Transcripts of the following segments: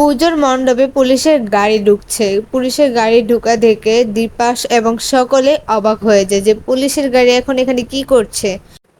পুজোর মণ্ডপে পুলিশের গাড়ি ঢুকছে। পুলিশের গাড়ি ঢুকা দেখে দীপাস এবং সকলে অবাক হয়ে যায় যে পুলিশের গাড়ি এখন এখানে কি করছে?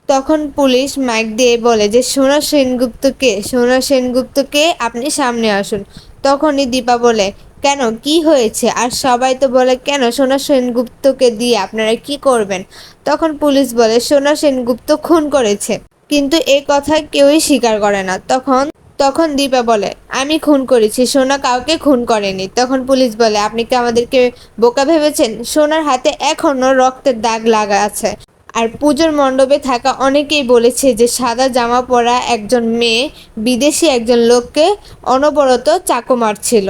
তখন পুলিশ মাইক দিয়ে বলে যে, সোনা সেনগুপ্তকে সোনা সেনগুপ্তকে আপনি সামনে আসুন। তখনই দীপা বলে, কেন? কি হয়েছে? আর সবাই তো বলে, কেন? সোনা সেনগুপ্তকে দিয়ে আপনারা কি করবেন? তখন পুলিশ বলে, সোনা সেনগুপ্ত খুন করেছে, কিন্তু এ কথা কেউই স্বীকার করে না। তখন তখন দীপা বলে, আমি খুন করেছি, সোনা কাউকে খুন করেনি। তখন পুলিশ বলে, আপনি কি আমাদেরকে বোকা ভেবেছেন? সোনার হাতে এখনও রক্তের দাগ লাগা আছে। আর পুজোর মণ্ডপে থাকা অনেকেই বলেছে যে, সাদা জামা পরা একজন মেয়ে বিদেশি একজন লোককে অনবরত চাকু মারছিল।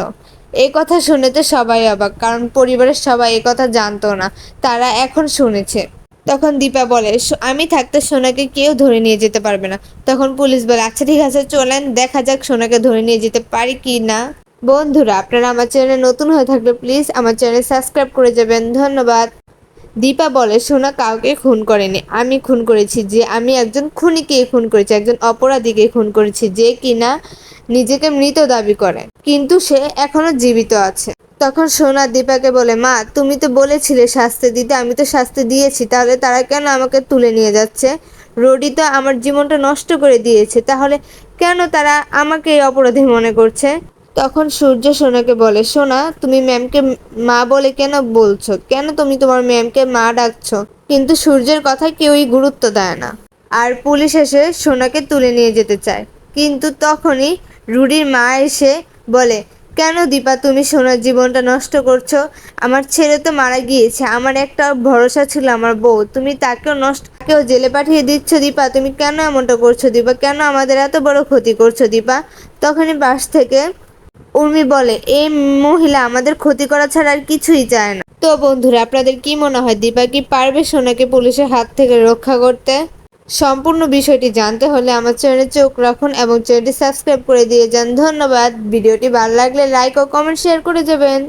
এই কথা শুনে তো সবাই অবাক, কারণ পরিবারের সবাই এই কথা জানতো না। তারা এখন শুনেছে। তখন দীপা বলে "সো- আমি থাকতে সোনাকে কেউ ধরে নিয়ে যেতে পারবে না। তখন পুলিশ বলে আচ্ছা ঠিক আছে, চলেন, দেখা যাক সোনাকে ধরে নিয়ে যেতে পারি কি না। বন্ধুরা, আপনারা আমার চ্যানেলে নতুন হয়ে থাকলে প্লিজ আমার চ্যানেল সাবস্ক্রাইব করে যাবেন। ধন্যবাদ। দীপা বলে, সোনা কাউকে খুন করেনি। আমি খুন করেছি যে আমি একজন খুনিকে খুন করেছি, একজন অপরাধীকে খুন করেছি যে কিনা নিজেকে মৃত দাবি করে। কিন্তু সে এখনও জীবিত আছে। তখন সোনা দীপাকে বলে, মা, তুমি তো বলেছিলে শাস্তি দিতে, আমি তো শাস্তি দিয়েছি, তাহলে তারা কেন আমাকে তুলে নিয়ে যাচ্ছে? রোডি তো আমার জীবনটা নষ্ট করে দিয়েছে, তাহলে কেন তারা আমাকে এই অপরাধী মনে করছে? তখন সূর্য সোনাকে বলে, সোনা, তুমি ম্যামকে মা বলে কেন বলছো? কেন তুমি তোমার ম্যামকে মা ডাকছো? কিন্তু সূর্যের কথা কেউই গুরুত্ব দেয় না। আর পুলিশ এসে সোনাকে তুলে নিয়ে যেতে চায়। কিন্তু তখনই রুডির মা এসে বলে কেন দীপা, তুমি সোনার জীবনটা নষ্ট করছ। আমার ছেলে তো মারা গিয়েছে, আমার একটা ভরসা ছিল আমার বউ। তুমি তাকেও নষ্ট কেউ জেলে পাঠিয়ে দিচ্ছ দীপা। তুমি কেন এমনটা করছ দীপা? কেন আমাদের এত বড় ক্ষতি করছ দীপা? তখনই পাশ থেকে উর্মি বলে, এই মহিলা আমাদের ক্ষতি করা ছাড়া আর কিছুই চায় না। তো বন্ধুরা, আপনাদের কি মনে হয়? দীপা কি পারবে সোনাকে পুলিশের হাত থেকে রক্ষা করতে? সম্পূর্ণ বিষয়টি জানতে হলে আমার চ্যানেলে চোখ রাখুন এবং চ্যানেলটি সাবস্ক্রাইব করে দিয়ে যান। ধন্যবাদ। ভিডিওটি ভালো লাগলে লাইক ও কমেন্ট শেয়ার করে যাবেন।